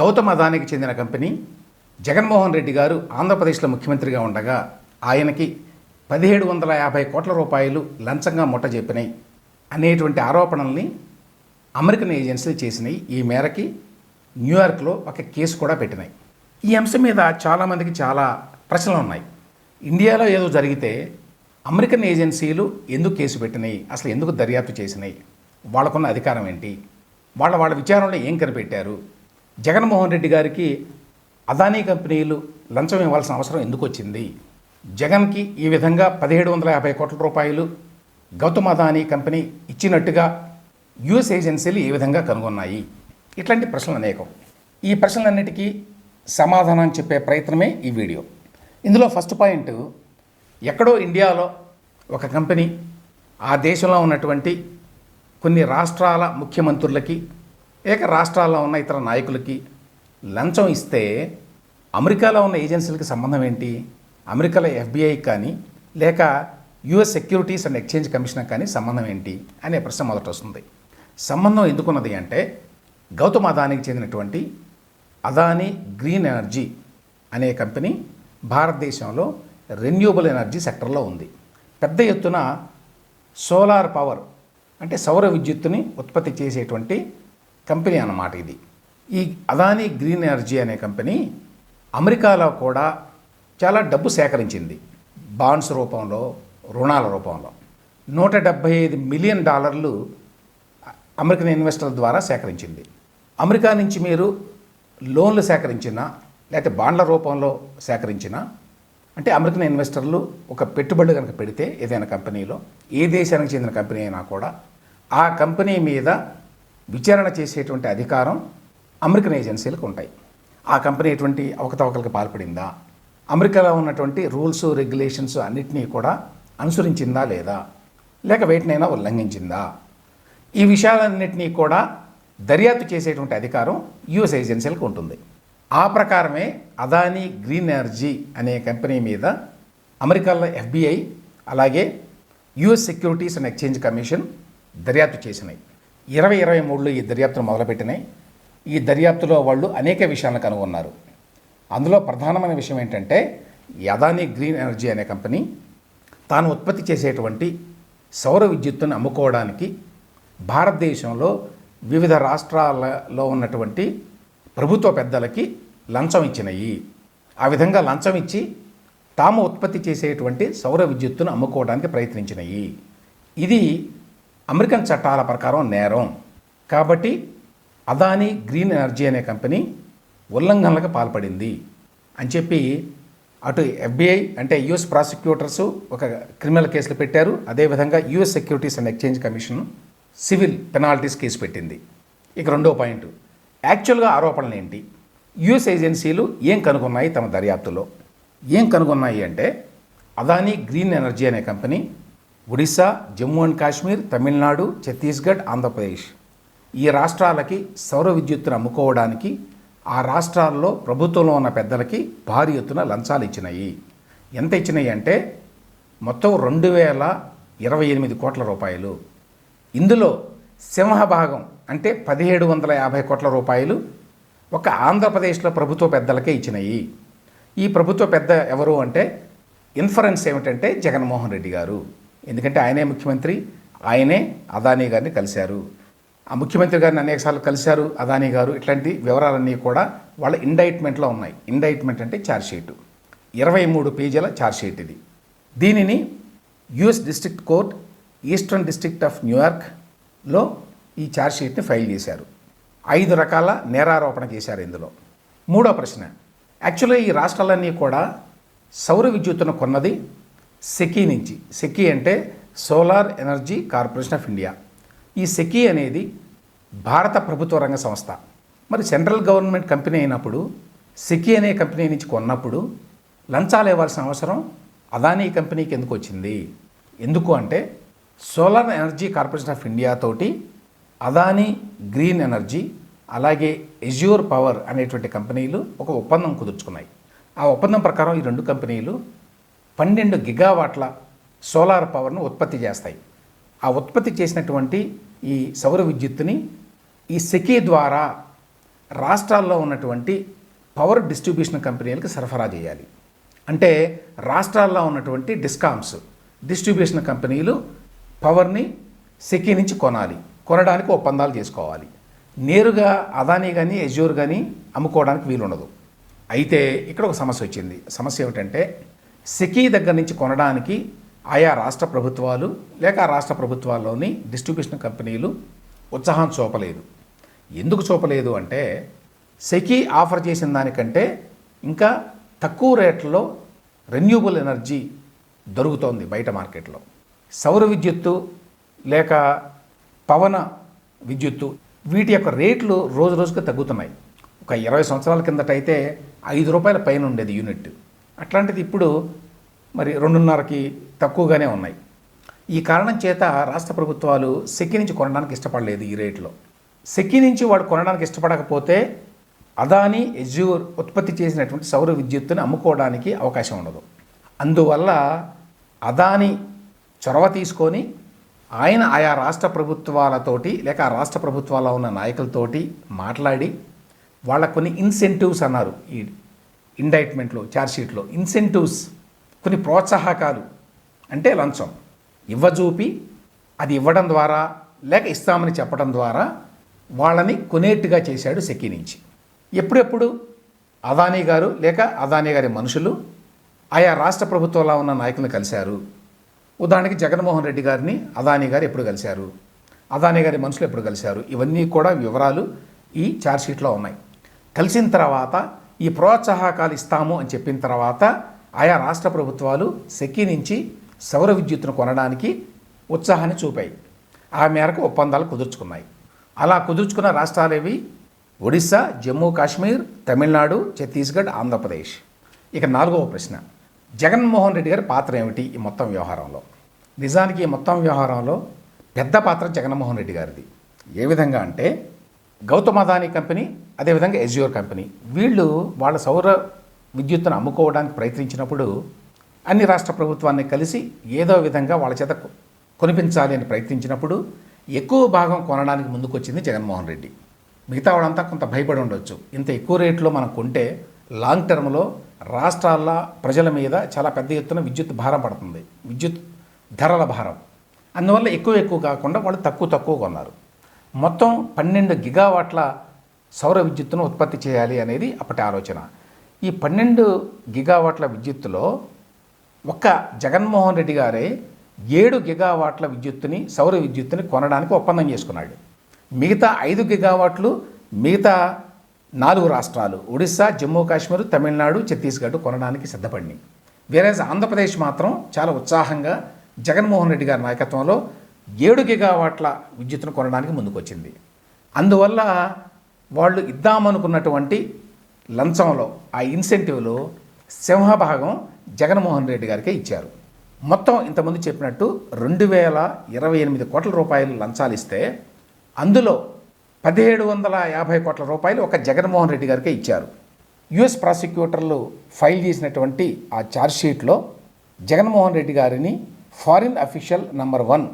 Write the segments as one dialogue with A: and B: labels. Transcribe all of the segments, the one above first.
A: గౌతమ్ అదానికి చెందిన కంపెనీ జగన్మోహన్ రెడ్డి గారు ఆంధ్రప్రదేశ్లో ముఖ్యమంత్రిగా ఉండగా ఆయనకి పదిహేడు వందల యాభై కోట్ల రూపాయలు లంచంగా ముట్టజెప్పినాయి. అనేటువంటి ఆరోపణల్ని అమెరికన్ ఏజెన్సీలు చేసినాయి. ఈ మేరకి న్యూయార్క్లో ఒక కేసు కూడా పెట్టినాయి. ఈ అంశం మీద చాలామందికి చాలా ప్రశ్నలు ఉన్నాయి. ఇండియాలో ఏదో జరిగితే అమెరికన్ ఏజెన్సీలు ఎందుకు కేసు పెట్టినాయి? అసలు ఎందుకు దర్యాప్తు చేసినాయి? వాళ్ళకున్న అధికారం ఏంటి? వాళ్ళ వాళ్ళ విచారణలో ఏం కనిపెట్టారు? జగన్మోహన్ రెడ్డి గారికి అదానీ కంపెనీలు లంచం ఇవ్వాల్సిన అవసరం ఎందుకు వచ్చింది? జగన్కి ఈ విధంగా పదిహేడు వందల యాభై కోట్ల రూపాయలు గౌతమ్ అదానీ కంపెనీ ఇచ్చినట్టుగా యుఎస్ ఏజెన్సీలు ఏ విధంగా కనుగొన్నాయి. ఇట్లాంటి ప్రశ్నలు అనేకం. ఈ ప్రశ్నలన్నిటికీ సమాధానం చెప్పే ప్రయత్నమే ఈ వీడియో. ఇందులో ఫస్ట్ పాయింట్ ఎక్కడో ఇండియాలో ఒక కంపెనీ ఆ దేశంలో ఉన్నటువంటి కొన్ని రాష్ట్రాల ముఖ్యమంత్రులకి ఏక రాష్ట్రాల్లో ఉన్న ఇతర నాయకులకి లంచం ఇస్తే అమెరికాలో ఉన్న ఏజెన్సీలకి సంబంధం ఏంటి? అమెరికాలో ఎఫ్బిఐ కానీ లేక US securities and exchange commission కానీ సంబంధం ఏంటి? అనే ప్రశ్న మొదట వస్తుంది. సంబంధం ఎందుకున్నది అంటే గౌతమ్ అదానికి చెందినటువంటి అదానీ గ్రీన్ ఎనర్జీ అనే కంపెనీ భారతదేశంలో రెన్యూబుల్ ఎనర్జీ సెక్టర్లో ఉంది. పెద్ద ఎత్తున సోలార్ పవర్ అంటే సౌర విద్యుత్తుని ఉత్పత్తి చేసేటువంటి కంపెనీ అన్నమాట ఇది. ఈ అదానీ గ్రీన్ ఎనర్జీ అనే కంపెనీ అమెరికాలో కూడా చాలా డబ్బు సేకరించింది. బాండ్స్ రూపంలో రుణాల రూపంలో. నూట డెబ్భై ఐదు మిలియన్ డాలర్లు అమెరికన్ ఇన్వెస్టర్ల ద్వారా సేకరించింది. అమెరికా నుంచి మీరు లోన్లు సేకరించినా లేకపోతే బాండ్ల రూపంలో సేకరించిన అంటే అమెరికన్ ఇన్వెస్టర్లు ఒక పెట్టుబడి కనుక పెడితే ఏదైనా కంపెనీలో ఏ దేశానికి చెందిన కంపెనీ అయినా కూడా ఆ కంపెనీ మీద విచారణ చేసేటువంటి అధికారం అమెరికన్ ఏజెన్సీలకు ఉంటాయి. ఆ కంపెనీ ఎటువంటి అవకతవకలకు పాల్పడిందా? అమెరికాలో ఉన్నటువంటి రూల్స్ రెగ్యులేషన్స్ అన్నిటినీ కూడా అనుసరించిందా లేదా? లేక వేటినైనా ఉల్లంఘించిందా? ఈ విషయాలన్నింటినీ కూడా దర్యాప్తు చేసేటువంటి అధికారం యుఎస్ ఏజెన్సీలకు ఉంటుంది. ఆ ప్రకారమే అదానీ గ్రీన్ ఎనర్జీ అనే కంపెనీ మీద అమెరికాలో ఎఫ్బిఐ అలాగే US securities and exchange commission దర్యాప్తు చేసినాయి. ఇరవై ఇరవై మూడులో ఈ దర్యాప్తును మొదలుపెట్టినాయి ఈ దర్యాప్తులో వాళ్ళు అనేక విషయాలను కనుగొన్నారు. అందులో ప్రధానమైన విషయం ఏంటంటే యదాని గ్రీన్ ఎనర్జీ అనే కంపెనీ తాను ఉత్పత్తి చేసేటువంటి సౌర విద్యుత్తును అమ్ముకోవడానికి భారతదేశంలో వివిధ రాష్ట్రాలలో ఉన్నటువంటి ప్రభుత్వ పెద్దలకి లంచం ఇచ్చినాయి. ఆ విధంగా లంచం ఇచ్చి తాము ఉత్పత్తి చేసేటువంటి సౌర విద్యుత్తును అమ్ముకోవడానికి ప్రయత్నించినాయి. ఇది అమెరికన్ చట్టాల ప్రకారం నేరం. కాబట్టి అదానీ గ్రీన్ ఎనర్జీ అనే కంపెనీ ఉల్లంఘనలకు పాల్పడింది అని చెప్పి అటు ఎఫ్బిఐ అంటే యుఎస్ ప్రాసిక్యూటర్స్ ఒక క్రిమినల్ కేసులు పెట్టారు. అదేవిధంగా US securities and exchange commission civil penalties case పెట్టింది. ఇక రెండో పాయింట్. యాక్చువల్గా ఆరోపణలు ఏంటి? యుఎస్ ఏజెన్సీలు ఏం కనుగొన్నాయి తమ దర్యాప్తులో? ఏం కనుగొన్నాయి అంటే అదానీ గ్రీన్ ఎనర్జీ అనే కంపెనీ ఒడిశా జమ్మూ అండ్ కాశ్మీర్ తమిళనాడు ఛత్తీస్గఢ్ ఆంధ్రప్రదేశ్. ఈ రాష్ట్రాలకి సౌర విద్యుత్తును అమ్ముకోవడానికి ఆ రాష్ట్రాల్లో ప్రభుత్వంలో ఉన్న పెద్దలకి భారీ ఎత్తున లంచాలు ఇచ్చినాయి. ఎంత ఇచ్చినాయి అంటే మొత్తం రెండు వేల ఇరవై ఎనిమిది కోట్ల రూపాయలు. ఇందులో సింహభాగం అంటే పదిహేడు వందల యాభై కోట్ల రూపాయలు ఒక ఆంధ్రప్రదేశ్లో ప్రభుత్వ పెద్దలకే ఇచ్చినాయి. ఈ ప్రభుత్వ పెద్ద ఎవరు అంటే ఇన్ఫరెన్స్ ఏమిటంటే జగన్మోహన్ రెడ్డి గారు. ఎందుకంటే ఆయనే ముఖ్యమంత్రి ఆయనే అదానీ గారిని కలిశారు. ఆ ముఖ్యమంత్రి గారిని అనేకసార్లు కలిశారు అదానీ గారు. ఇట్లాంటి వివరాలన్నీ కూడా వాళ్ళ ఇండైట్మెంట్లో ఉన్నాయి. ఇండైట్మెంట్ అంటే ఛార్జ్షీటు ఇరవై మూడు పేజీల ఛార్జ్షీట్ ఇది. దీనిని US district court eastern district of న్యూయార్క్లో ఈ ఛార్జ్షీట్ని ఫైల్ చేశారు. ఐదు రకాల నేరారోపణ చేశారు ఇందులో. మూడో ప్రశ్న. యాక్చువల్గా ఈ రాష్ట్రాలన్నీ కూడా సౌర విద్యుత్తును కొన్నది సెకీ నుంచి సెకీ అంటే solar energy corporation of India. ఈ సెకీ అనేది భారత ప్రభుత్వ రంగ సంస్థ. మరి సెంట్రల్ గవర్నమెంట్ కంపెనీ అయినప్పుడు సెకీ అనే కంపెనీ నుంచి కొన్నప్పుడు లంచాలు ఇవ్వాల్సిన అవసరం అదానీ కంపెనీకి ఎందుకు వచ్చింది? ఎందుకు అంటే solar energy corporation of India తోటి అదానీ గ్రీన్ ఎనర్జీ అలాగే ఎజ్యూర్ పవర్ అనేటువంటి కంపెనీలు ఒక ఒప్పందం కుదుర్చుకున్నాయి. ఆ ఒప్పందం ప్రకారం ఈ రెండు కంపెనీలు పన్నెండు గిగావాట్ల సోలార్ పవర్ను ఉత్పత్తి చేస్తాయి. ఆ ఉత్పత్తి చేసినటువంటి ఈ సౌర విద్యుత్తుని ఈ సెకీ ద్వారా రాష్ట్రాల్లో ఉన్నటువంటి పవర్ డిస్ట్రిబ్యూషన్ కంపెనీలకు సరఫరా చేయాలి. అంటే రాష్ట్రాల్లో ఉన్నటువంటి డిస్కామ్స్ డిస్ట్రిబ్యూషన్ కంపెనీలు పవర్ని సెకీ నుంచి కొనాలి. కొనడానికి ఒప్పందాలు చేసుకోవాలి. నేరుగా అదానీ కానీ ఎజ్యూర్ కానీ అమ్ముకోవడానికి వీలుండదు. అయితే ఇక్కడ ఒక సమస్య వచ్చింది. సమస్య ఏమిటంటే సెకీ దగ్గర నుంచి కొనడానికి ఆయా రాష్ట్ర ప్రభుత్వాలు లేక ఆ రాష్ట్ర ప్రభుత్వాల్లోని డిస్ట్రిబ్యూషన్ కంపెనీలు ఉత్సాహం చూపలేదు. ఎందుకు చూపలేదు అంటే సెకీ ఆఫర్ చేసిన దానికంటే ఇంకా తక్కువ రేట్లలో రెన్యూబుల్ ఎనర్జీ దొరుకుతోంది బయట మార్కెట్లో. సౌర విద్యుత్తు లేక పవన విద్యుత్తు వీటి యొక్క రేట్లు రోజు రోజుకి తగ్గుతున్నాయి. ఒక ఇరవై సంవత్సరాల కిందట అయితే ఐదు రూపాయల పైన ఉండేది యూనిట్. అట్లాంటిది ఇప్పుడు మరి రెండున్నరకి తక్కువగానే ఉన్నాయి. ఈ కారణం చేత రాష్ట్ర ప్రభుత్వాలు సెక్కి నుంచి కొనడానికి ఇష్టపడలేదు ఈ రేట్లో. సెక్కి నుంచి వాడు కొనడానికి ఇష్టపడకపోతే అదాని ఎజ్యూర్ ఉత్పత్తి చేసినటువంటి సౌర విద్యుత్తుని అమ్ముకోవడానికి అవకాశం ఉండదు. అందువల్ల అదాని చొరవ తీసుకొని ఆయన ఆయా రాష్ట్ర ప్రభుత్వాలతోటి లేక ఆ రాష్ట్ర ప్రభుత్వాల్లో ఉన్న నాయకులతోటి మాట్లాడి వాళ్ళ కొన్ని ఇన్సెంటివ్స్ అన్నారు ఈ ఇండైట్మెంట్లో ఛార్జ్షీట్లో ఇన్సెంటివ్స్ కొన్ని ప్రోత్సాహకాలు. అంటే లంచం. ఇవ్వజూపి అది ఇవ్వడం ద్వారా లేక ఇస్తామని చెప్పడం ద్వారా వాళ్ళని కొనేట్టుగా చేశాడు సెక్కి నుంచి. ఎప్పుడెప్పుడు? అదానీ గారు లేక అదానీ గారి మనుషులు ఆయా రాష్ట్ర ప్రభుత్వంలో ఉన్న నాయకులను కలిశారు. ఉదాహరణకి జగన్మోహన్ రెడ్డి గారిని అదానీ గారు ఎప్పుడు కలిశారు? అదానీ గారి మనుషులు ఎప్పుడు కలిశారు? ఇవన్నీ కూడా వివరాలు ఈ ఛార్జ్షీట్లో ఉన్నాయి. కలిసిన తర్వాత ఈ ప్రోత్సాహకాలు ఇస్తాము అని చెప్పిన తర్వాత ఆయా రాష్ట్ర ప్రభుత్వాలు సెక్కి నుంచి సౌర విద్యుత్తును కొనడానికి ఉత్సాహాన్ని చూపాయి. ఆ మేరకు ఒప్పందాలు కుదుర్చుకున్నాయి. అలా కుదుర్చుకున్న రాష్ట్రాలేవి ఒడిస్సా జమ్మూ కాశ్మీర్ తమిళనాడు ఛత్తీస్గఢ్ ఆంధ్రప్రదేశ్. ఇక నాలుగవ ప్రశ్న. జగన్మోహన్ రెడ్డి గారి పాత్ర ఏమిటి ఈ మొత్తం వ్యవహారంలో? నిజానికి ఈ మొత్తం వ్యవహారంలో పెద్ద పాత్ర జగన్మోహన్ రెడ్డి గారిది. ఏ విధంగా అంటే గౌతమ్ అదానీ కంపెనీ అదేవిధంగా ఎజ్యూర్ కంపెనీ. వీళ్ళు వాళ్ళ సౌర విద్యుత్తును అమ్ముకోవడానికి ప్రయత్నించినప్పుడు అన్ని రాష్ట్ర ప్రభుత్వాన్ని కలిసి ఏదో విధంగా వాళ్ళ చేత కొనిపించాలి అని ప్రయత్నించినప్పుడు ఎక్కువ భాగం కొనడానికి ముందుకొచ్చింది జగన్మోహన్ రెడ్డి. మిగతా వాళ్ళంతా కొంత భయపడి ఉండొచ్చు. ఇంత ఎక్కువ రేట్లో మనం కొంటే లాంగ్ టర్మ్లో రాష్ట్రాల ప్రజల మీద చాలా పెద్ద ఎత్తున విద్యుత్ భారం పడుతుంది. విద్యుత్ ధరల భారం. అందువల్ల ఎక్కువ ఎక్కువ కాకుండా వాళ్ళు తక్కువ తక్కువ కొన్నారు. మొత్తం పన్నెండు గిగావాట్ల సౌర విద్యుత్తును ఉత్పత్తి చేయాలి అనేది అప్పటి ఆలోచన. ఈ పన్నెండు గిగావాట్ల విద్యుత్తులో ఒక్క జగన్మోహన్ రెడ్డి గారే ఏడు గిగావాట్ల విద్యుత్తుని సౌర విద్యుత్తుని కొనడానికి ఒప్పందం చేసుకున్నాడు. మిగతా ఐదు గిగావాట్లు మిగతా నాలుగు రాష్ట్రాలు ఒడిశా జమ్మూ కాశ్మీర్ తమిళనాడు ఛత్తీస్గఢ్ కొనడానికి సిద్ధపడినాయి. వేరే ఆంధ్రప్రదేశ్ మాత్రం చాలా ఉత్సాహంగా జగన్మోహన్ రెడ్డి గారి నాయకత్వంలో ఏడు గిగావాట్ల విద్యుత్తును కొనడానికి ముందుకొచ్చింది. అందువల్ల వాళ్ళు ఇద్దామనుకున్నటువంటి లంచంలో ఆ ఇన్సెంటివ్లో సింహభాగం జగన్మోహన్ రెడ్డి గారికే ఇచ్చారు. మొత్తం ఇంతకుముందు చెప్పినట్టు రెండు వేల ఇరవై ఎనిమిది కోట్ల రూపాయలు లంచాలు ఇస్తే అందులో పదిహేడు వందల యాభై కోట్ల రూపాయలు ఒక జగన్మోహన్ రెడ్డి గారికే ఇచ్చారు. యుఎస్ ప్రాసిక్యూటర్లు ఫైల్ చేసినటువంటి ఆ ఛార్జ్షీట్లో జగన్మోహన్ రెడ్డి గారిని ఫారిన్ అఫీషియల్ నంబర్ వన్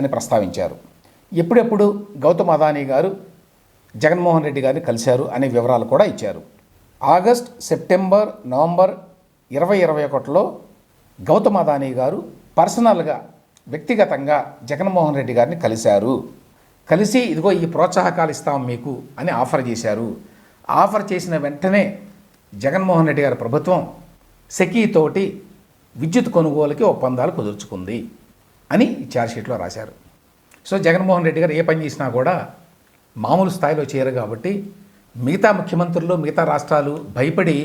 A: అని ప్రస్తావించారు. ఎప్పుడెప్పుడు గౌతమ్ అదానీ గారు జగన్మోహన్ రెడ్డి గారిని కలిశారు అనే వివరాలు కూడా ఇచ్చారు. ఆగస్ట్ సెప్టెంబర్ నవంబర్ ఇరవై ఇరవై ఒకటిలో గౌతమ్ అదానీ గారు పర్సనల్గా వ్యక్తిగతంగా జగన్మోహన్ రెడ్డి గారిని కలిశారు. కలిసి ఇదిగో ఈ ప్రోత్సాహకాలు ఇస్తాం మీకు అని ఆఫర్ చేశారు. ఆఫర్ చేసిన వెంటనే జగన్మోహన్ రెడ్డి గారి ప్రభుత్వం సెకీతోటి విద్యుత్ కొనుగోలుకి ఒప్పందాలు కుదుర్చుకుంది. అని ఛార్జ్షీట్లో రాశారు. సో జగన్మోహన్ రెడ్డి గారు ఏ పని చేసినా కూడా మామూలు స్థాయిలో చేయరు కాబట్టి మిగతా ముఖ్యమంత్రులు మిగతా రాష్ట్రాలు భయపడి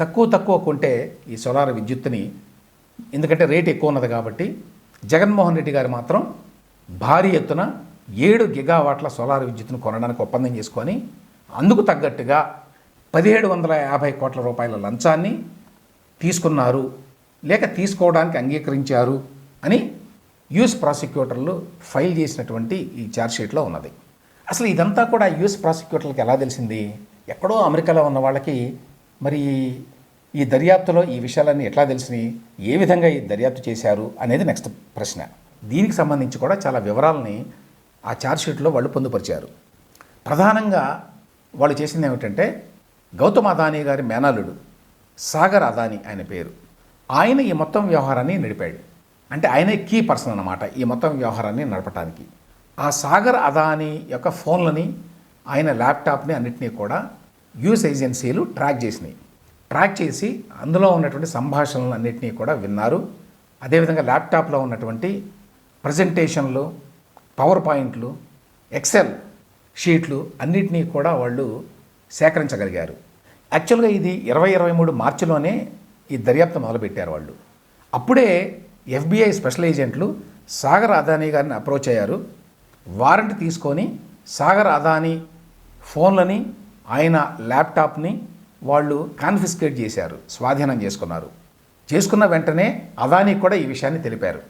A: తక్కువ తక్కువ కొంటే ఈ సోలార్ విద్యుత్తుని ఎందుకంటే రేట్ ఎక్కువ ఉన్నది కాబట్టి జగన్మోహన్ రెడ్డి గారు మాత్రం భారీ ఎత్తున ఏడు గిగావాట్ల సోలార్ విద్యుత్తును కొనడానికి ఒప్పందం చేసుకొని అందుకు తగ్గట్టుగా పదిహేడు వందల యాభై కోట్ల రూపాయల లంచాన్ని తీసుకున్నారు. లేక తీసుకోవడానికి అంగీకరించారు అని యుఎస్ ప్రాసిక్యూటర్లు ఫైల్ చేసినటువంటి ఈ ఛార్జ్షీట్లో ఉన్నది. అసలు ఇదంతా కూడా యుఎస్ ప్రాసిక్యూటర్లకు ఎలా తెలిసింది? ఎక్కడో అమెరికాలో ఉన్న వాళ్ళకి మరి ఈ దర్యాప్తులో ఈ విషయాలన్నీ ఎట్లా తెలిసినాయి? ఏ విధంగా ఈ దర్యాప్తు చేశారు? అనేది నెక్స్ట్ ప్రశ్న. దీనికి సంబంధించి కూడా చాలా వివరాలని ఆ ఛార్జ్షీట్లో వాళ్ళు పొందుపరిచారు. ప్రధానంగా వాళ్ళు చేసింది ఏమిటంటే గౌతమ్ అదానీ గారి మేనల్లుడు సాగర్ అదానీ ఆయన పేరు. ఆయన ఈ మొత్తం వ్యవహారాన్ని నడిపాడు అంటే ఆయనే కీ పర్సన్ అన్నమాట ఈ మొత్తం వ్యవహారాన్ని నడపడానికి ఆ సాగర్ అదానీ యొక్క ఫోన్లని ఆయన ల్యాప్టాప్ని అన్నిటినీ కూడా యూఎస్ ఏజెన్సీలు ట్రాక్ చేసినాయి. ట్రాక్ చేసి అందులో ఉన్నటువంటి సంభాషణలు అన్నింటినీ కూడా విన్నారు. అదేవిధంగా ల్యాప్టాప్లో ఉన్నటువంటి ప్రజెంటేషన్లు పవర్ పాయింట్లు ఎక్సెల్ షీట్లు అన్నిటినీ కూడా వాళ్ళు సేకరించగలిగారు. యాక్చువల్గా ఇది ఇరవై ఇరవై మూడు మార్చిలోనే ఈ దర్యాప్తు మొదలుపెట్టారు వాళ్ళు. అప్పుడే ఎఫ్బిఐ స్పెషల్ ఏజెంట్లు సాగర్ అదానీ గారిని అప్రోచ్ అయ్యారు. వారెంట్ తీసుకొని సాగర్ అదానీ ఫోన్లని ఆయన ల్యాప్టాప్ని వాళ్ళు కాన్ఫిస్కేట్ చేశారు స్వాధీనం చేసుకున్నారు. చేసుకున్న వెంటనే అదానీ కూడా ఈ విషయాన్ని తెలిపారు.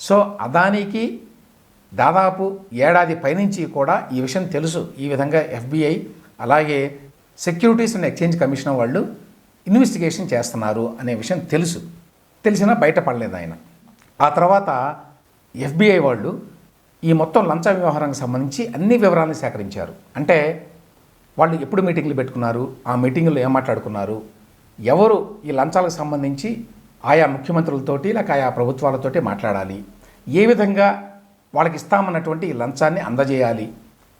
A: సో అదానీకి దాదాపు ఏడాది పైనుంచి కూడా ఈ విషయం తెలుసు. ఈ విధంగా ఎఫ్బిఐ అలాగే సెక్యూరిటీస్ అండ్ ఎక్స్చేంజ్ కమిషన్ వాళ్ళు ఇన్వెస్టిగేషన్ చేస్తున్నారు అనే విషయం తెలుసు. తెలిసినా బయటపడలేదు ఆయన. ఆ తర్వాత ఎఫ్బిఐ వాళ్ళు ఈ మొత్తం లంచ వ్యవహారానికి సంబంధించి అన్ని వివరాలను సేకరించారు. అంటే వాళ్ళు ఎప్పుడు మీటింగ్లు పెట్టుకున్నారు ఆ మీటింగ్లో ఏం మాట్లాడుకున్నారు ఎవరు ఈ లంచాలకు సంబంధించి ఆయా ముఖ్యమంత్రులతోటి లేక ఆయా ప్రభుత్వాలతోటి మాట్లాడాలి ఏ విధంగా వాళ్ళకి ఇస్తామన్నటువంటి ఈ లంచాన్ని అందజేయాలి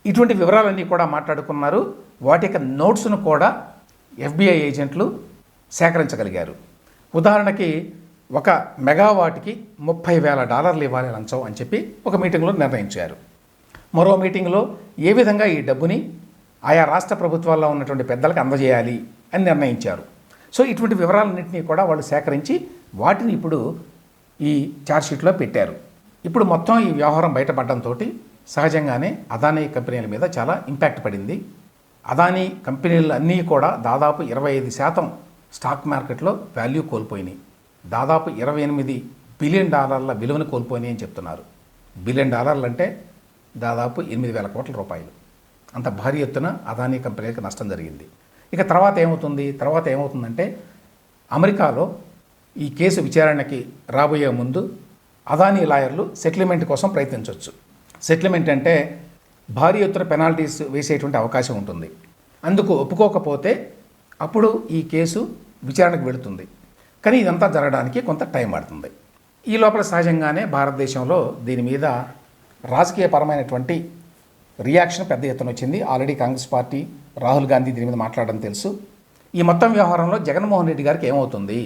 A: ఇటువంటి వివరాలన్నీ కూడా మాట్లాడుకున్నారు. వాటి యొక్క నోట్స్ను కూడా ఎఫ్బిఐ ఏజెంట్లు సేకరించగలిగారు. ఉదాహరణకి ఒక మెగావాట్కి ముప్పై వేల డాలర్లు ఇవ్వాలి లంచం అని చెప్పి ఒక మీటింగ్లో నిర్ణయించారు. మరో మీటింగ్లో ఏ విధంగా ఈ డబ్బుని ఆయా రాష్ట్ర ప్రభుత్వాల్లో ఉన్నటువంటి పెద్దలకు అందజేయాలి అని నిర్ణయించారు. సో ఇటువంటి వివరాలన్నింటినీ కూడా వాళ్ళు సేకరించి వాటిని ఇప్పుడు ఈ ఛార్జ్షీట్లో పెట్టారు. ఇప్పుడు మొత్తం ఈ వ్యవహారం బయటపడడంతో సహజంగానే అదానీ కంపెనీల మీద చాలా ఇంపాక్ట్ పడింది. అదానీ కంపెనీలు అన్నీ కూడా దాదాపు ఇరవై ఐదు శాతం స్టాక్ మార్కెట్లో వాల్యూ కోల్పోయినాయి. దాదాపు ఇరవై ఎనిమిది బిలియన్ డాలర్ల విలువను కోల్పోయినాయి అని చెప్తున్నారు. బిలియన్ డాలర్లు అంటే దాదాపు ఎనిమిది వేల కోట్ల రూపాయలు. అంత భారీ ఎత్తున అదానీ కంపెనీలకు నష్టం జరిగింది. ఇక తర్వాత ఏమవుతుంది? తర్వాత ఏమవుతుందంటే అమెరికాలో ఈ కేసు విచారణకి రాబోయే ముందు అదానీ లాయర్లు సెటిల్మెంట్ కోసం ప్రయత్నించవచ్చు సెటిల్మెంట్ అంటే భారీ ఎత్తున పెనాల్టీస్ వేసేటువంటి అవకాశం ఉంటుంది. అందుకు ఒప్పుకోకపోతే అప్పుడు ఈ కేసు విచారణకు వెళుతుంది. కానీ ఇదంతా జరగడానికి కొంత టైం పడుతుంది. ఈ లోపల సహజంగానే భారతదేశంలో దీని మీద రాజకీయపరమైనటువంటి రియాక్షన్ పెద్ద ఎత్తున వచ్చింది. ఆల్రెడీ కాంగ్రెస్ పార్టీ రాహుల్ గాంధీ దీని మీద మాట్లాడడం తెలుసు. ఈ మొత్తం వ్యవహారంలో జగన్మోహన్ రెడ్డి గారికి ఏమవుతుంది?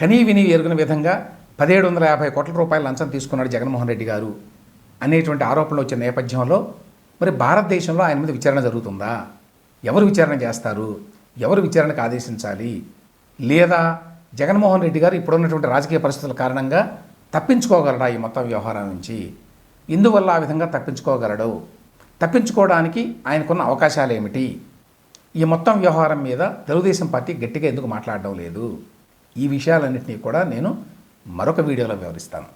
A: కనీ విని ఎరుగున విధంగా పదిహేడు వందల యాభై కోట్ల రూపాయల లంచం తీసుకున్నాడు జగన్మోహన్ రెడ్డి గారు అనేటువంటి ఆరోపణలు వచ్చిన నేపథ్యంలో మరి భారతదేశంలో ఆయన మీద విచారణ జరుగుతుందా? ఎవరు విచారణ చేస్తారు? ఎవరు విచారణకు ఆదేశించాలి? లేదా జగన్మోహన్ రెడ్డి గారు ఇప్పుడున్నటువంటి రాజకీయ పరిస్థితుల కారణంగా తప్పించుకోగలడా ఈ మొత్తం వ్యవహారం నుంచి? ఇందువల్ల ఆ విధంగా తప్పించుకోగలడు? తప్పించుకోవడానికి ఆయనకున్న అవకాశాలు ఏమిటి ఈ మొత్తం వ్యవహారం మీద తెలుగుదేశం పార్టీ గట్టిగా ఎందుకు మాట్లాడడం లేదు? ఈ విషయాలన్నింటినీ కూడా నేను మరొక వీడియోలో వివరిస్తాను.